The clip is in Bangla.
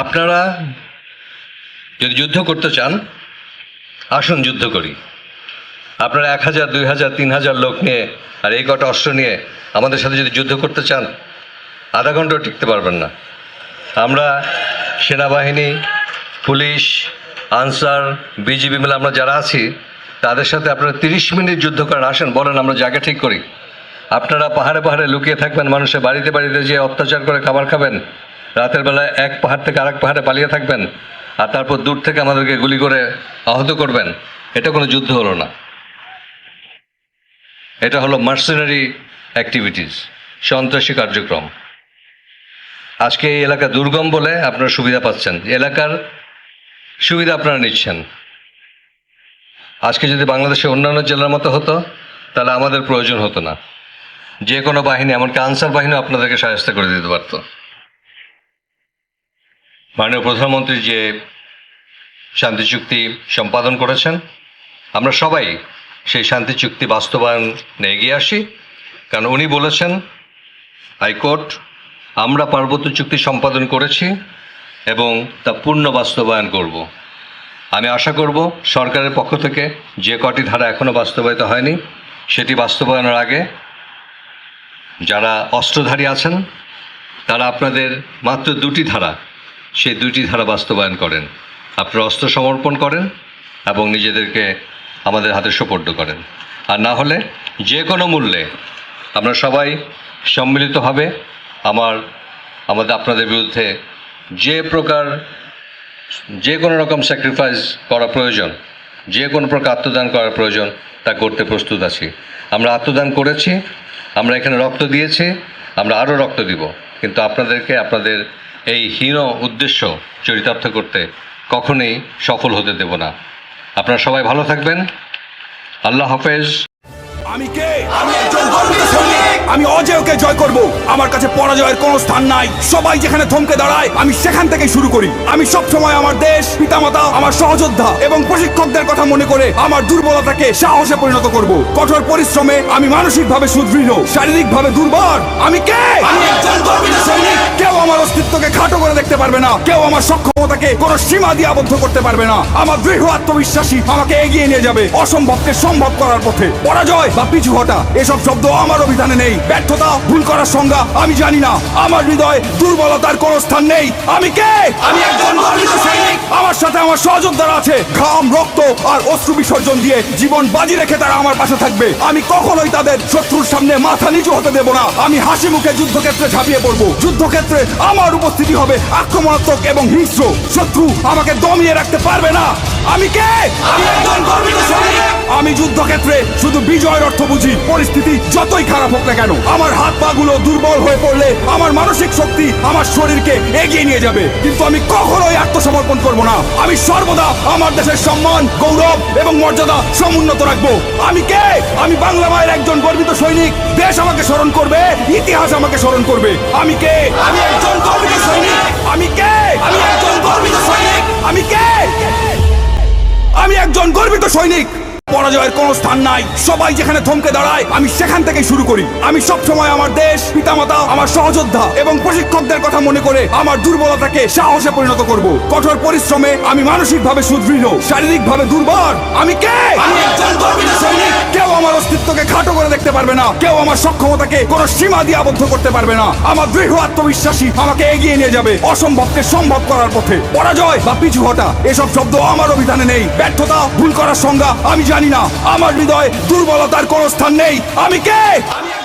আপনারা যদি যুদ্ধ করতে চান, আসুন যুদ্ধ করি। আপনারা এক হাজার, দুই হাজার, তিন হাজার লোক নিয়ে আর এই কটা অস্ত্র নিয়ে আমাদের সাথে যদি যুদ্ধ করতে চান, আধা ঘন্টাও টিকতে পারবেন না। আমরা সেনাবাহিনী, পুলিশ, আনসার, বিজিবি মিলে আমরা যারা আছি, তাদের সাথে আপনারা তিরিশ মিনিট যুদ্ধ করেন, আসেন, বলেন, আমরা জায়গা ঠিক করি। আপনারা পাহাড়ে পাহাড়ে লুকিয়ে থাকবেন, মানুষের বাড়িতে বাড়িতে যে অত্যাচার করে খাবার খাবেন রাতের বেলায় এক পাহাড় থেকে আরেক পাহাড়ে পালিয়ে থাকবেন আর তারপর দূর থেকে আমাদেরকে গুলি করে আহত করবেন, এটা কোনো যুদ্ধ হলো না। এটা হলো মার্সিনারি অ্যাক্টিভিটিস সন্ত্রাসী কার্যক্রম। আজকে এই এলাকা দুর্গম বলে আপনারা সুবিধা পাচ্ছেন। এলাকার সুবিধা আপনারা নিচ্ছেন। আজকে যদি বাংলাদেশের অন্যান্য জেলার মতো হতো, তাহলে আমাদের প্রয়োজন হতো না। যে কোনো বাহিনী, এমনকি আনসার বাহিনী আপনাদেরকে সাহায্য করে দিতে পারতো। মাননীয় প্রধানমন্ত্রী যে শান্তি চুক্তি সম্পাদন করেছেন, আমরা সবাই সেই শান্তি চুক্তি বাস্তবায়নে এগিয়ে আসি। কারণ উনি বলেছেন হাইকোর্ট আমরা পার্বত্য চুক্তি সম্পাদন করেছি এবং তা পূর্ণ বাস্তবায়ন করব। আমি আশা করব সরকারের পক্ষ থেকে যে কটি ধারা এখনও বাস্তবায়িত হয়নি, সেটি বাস্তবায়নের আগে যারা অস্ত্রধারী আছেন, তারা আপনাদের মাত্র দুটি ধারা সেই দুইটি ধারা বাস্তবায়ন করেন। আপনারা অস্ত্র সমর্পণ করেন এবং নিজেদেরকে আমাদের হাতে সোপর্দ করেন। আর না হলে যে কোনো মূল্যে আমরা সবাই সম্মিলিতভাবে আমার, আমাদের আপনাদের বিরুদ্ধে যে প্রকার, যে কোনো রকম স্যাক্রিফাইস করা প্রয়োজন, যে কোনো প্রকার আত্মদান করা প্রয়োজন, তা করতে প্রস্তুত আছি। আমরা আত্মদান করেছি, আমরা এখানে রক্ত দিয়েছি, আমরা আরও রক্ত দিব। কিন্তু আপনাদেরকে, আপনাদের এই হীন উদ্দেশ্য চরিতার্থ করতে কখনোই সফল হতে দেব না। আপনারা সবাই ভালো থাকবেন। আল্লাহ হাফেজ। আমি কে? আমি একজন আমি অজেয়কে জয় করব। আমার কাছে পরাজয়ের কোনো স্থান নাই। সবাই যেখানে থমকে দাঁড়ায়, আমি সেখান থেকেই শুরু করি। আমি সব সময় আমার দেশ, পিতামাতা, আমার সহযোদ্ধা এবং প্রশিক্ষকদের কথা মনে করে আমার দুর্বলতাকে সাহসে পরিণত করব। কঠোর পরিশ্রমে আমি মানসিকভাবে সুদৃঢ়, শারীরিকভাবে দুর্বল। আমি কে? আমি একজন সৈনিক। কেউ আমার অস্তিত্বকে খাটো করে দেখতে পারবে না। কেউ আমার সক্ষমতাকে কোনো সীমা দিয়ে আবদ্ধ করতে পারবে না। আমার দৃঢ় আত্মবিশ্বাসী আমাকে এগিয়ে নিয়ে যাবে। অসম্ভবকে সম্ভব করার পথে। পরাজয় বা পিছু হটা, এসব শব্দ আমার অভিধানে নেই। ব্যর্থতা ভুল করার সংজ্ঞা আমি জানি না। আমার হৃদয় দুর্বলতার কোনো স্থান নেই। আমি কে? আমি একজন আমার সাথে আমার সহযোদ্ধারা আছে। ঘাম, রক্ত আর অশ্রু বিসর্জন দিয়ে জীবন বাজি রেখে তারা আমার পাশে থাকবে। আমি কখনোই তাদের শত্রুর সামনে মাথা নিচু হতে দেব না। আমি হাসি মুখে যুদ্ধক্ষেত্রে ঝাঁপিয়ে পড়ব। যুদ্ধক্ষেত্রে আমার উপস্থিতি হবে আক্রমণাত্মক এবং হিংস্র। শত্রু আমাকে দমিয়ে রাখতে পারবে না। আমি কে? আমি যুদ্ধক্ষেত্রে শুধু বিজয়ের অর্থ বুঝি। পরিস্থিতি যতই খারাপ হোক না কেন, আমার হাত পা গুলো দুর্বল হয়ে পড়লে আমার মানসিক শক্তি আমার শরীরকে এগিয়ে নিয়ে যাবে। কিন্তু আমি কখনোই আত্মসমর্পণ করব না। আমি সর্বদা আমার দেশের সম্মান, গৌরব এবং মর্যাদা সমুন্নত রাখব। আমি কে? আমি বাংলা মায়ের একজন গর্বিত সৈনিক। দেশ আমাকে স্মরণ করবে, ইতিহাস আমাকে স্মরণ করবে। আমি কে? আমি একজন গর্বিত সৈনিক। আমি কে? আমি একজন গর্বিত সৈনিক। পরাজয়ের কোনো স্থান নাই। সবাই যেখানে থমকে দাঁড়ায়, আমি সেখান থেকে শুরু করি। আমি সব সময় আমার দেশ, পিতামাতা, আমার সহযোদ্ধা এবং প্রশিক্ষকদের কথা মনে করে আমার দুর্বলতাকে সাহসে পরিণত করব। কঠোর পরিশ্রমে আমি মানসিকভাবে সুদৃঢ়, শারীরিকভাবে দুর্বল। আমি কে? আমি একজন গর্বিত সৈনিক। আমার অস্তিত্বকে খাটো করে দেখতে পারবে না। কেউ আমার সক্ষমতাকে কোনো সীমা দিয়ে আবদ্ধ করতে পারবে না। আমার দৃঢ় আত্মবিশ্বাসী আমাকে এগিয়ে নিয়ে যাবে অসম্ভবকে সম্ভব করার পথে। পরাজয় বা পিছু হটা, এসব শব্দ আমার অভিধানে নেই। ব্যর্থতা, ভুল করার সংজ্ঞা আমি জানি না। আমার হৃদয় দুর্বলতার কোনো স্থান নেই। আমি কে? আমি